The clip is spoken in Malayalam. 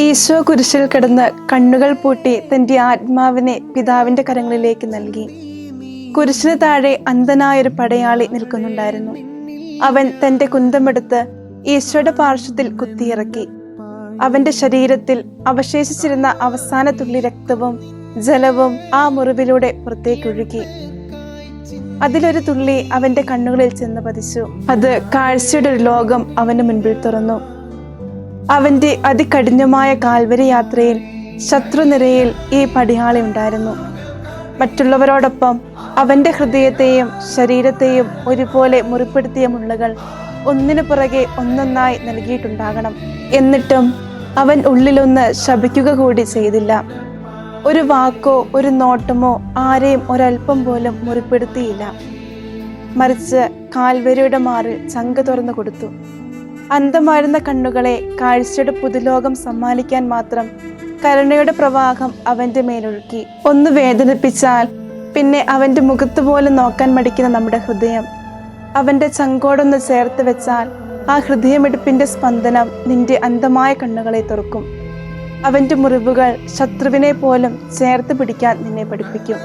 ഈശോ കുരിശിൽ കിടന്ന് കണ്ണുകൾ പൂട്ടി തന്റെ ആത്മാവിനെ പിതാവിന്റെ കരങ്ങളിലേക്ക് നൽകി. കുരിശിന് താഴെ അന്ധനായൊരു പടയാളി നിൽക്കുന്നുണ്ടായിരുന്നു. അവൻ തന്റെ കുന്തമെടുത്ത് ഈശോയുടെ പാർശ്വത്തിൽ കുത്തിയിറക്കി. അവന്റെ ശരീരത്തിൽ അവശേഷിച്ചിരുന്ന അവസാന തുള്ളി രക്തവും ജലവും ആ മുറിവിലൂടെ പുറത്തേക്കൊഴുകി അതിലൊരു തുള്ളി അവന്റെ കണ്ണുകളിൽ ചെന്ന് പതിച്ചു. അത് കാഴ്ചയുടെ ഒരു ലോകം അവന് മുൻപിൽ തുറന്നു. അവന്റെ അതികഠിനമായ കാൽവരി യാത്രയിൽ ശത്രുനിരയിൽ ഈ പടിയാളി ഉണ്ടായിരുന്നു. മറ്റുള്ളവരോടൊപ്പം അവന്റെ ഹൃദയത്തെയും ശരീരത്തെയും ഒരുപോലെ മുറിപ്പെടുത്തിയ മുള്ളുകൾ ഒന്നിനു പുറകെ ഒന്നൊന്നായി നൽകിയിട്ടുണ്ടാകണം. എന്നിട്ടും അവൻ ഉള്ളിലൊന്ന് ശപിക്കുക കൂടി ചെയ്തില്ല. ഒരു വാക്കോ ഒരു നോട്ടമോ ആരെയും ഒരൽപ്പം പോലും മുറിപ്പെടുത്തിയില്ല. മറിച്ച് കാൽവരിയുടെ മാറിൽ ചങ്ക തുറന്നു കൊടുത്തു. അന്ധമായിരുന്ന കണ്ണുകളെ കാഴ്ചയുടെ പുതുലോകം സമ്മാനിക്കാൻ മാത്രം കരുണയുടെ പ്രവാഹം അവന്റെ മേലൊഴുക്കി. ഒന്ന് വേദനിപ്പിച്ചാൽ പിന്നെ അവന്റെ മുഖത്ത് പോലെ നോക്കാൻ മടിക്കുന്ന നമ്മുടെ ഹൃദയം. അവന്റെ ചങ്കോടൊന്ന് ചേർത്ത് വെച്ചാൽ ആ ഹൃദയമെടുപ്പിന്റെ സ്പന്ദനം നിന്റെ അന്തമായ കണ്ണുകളെ തുറക്കും. അവന്റെ മുറിവുകൾ ശത്രുവിനെ പോലും ചേർത്ത് പിടിക്കാൻ നിന്നെ പഠിപ്പിക്കും.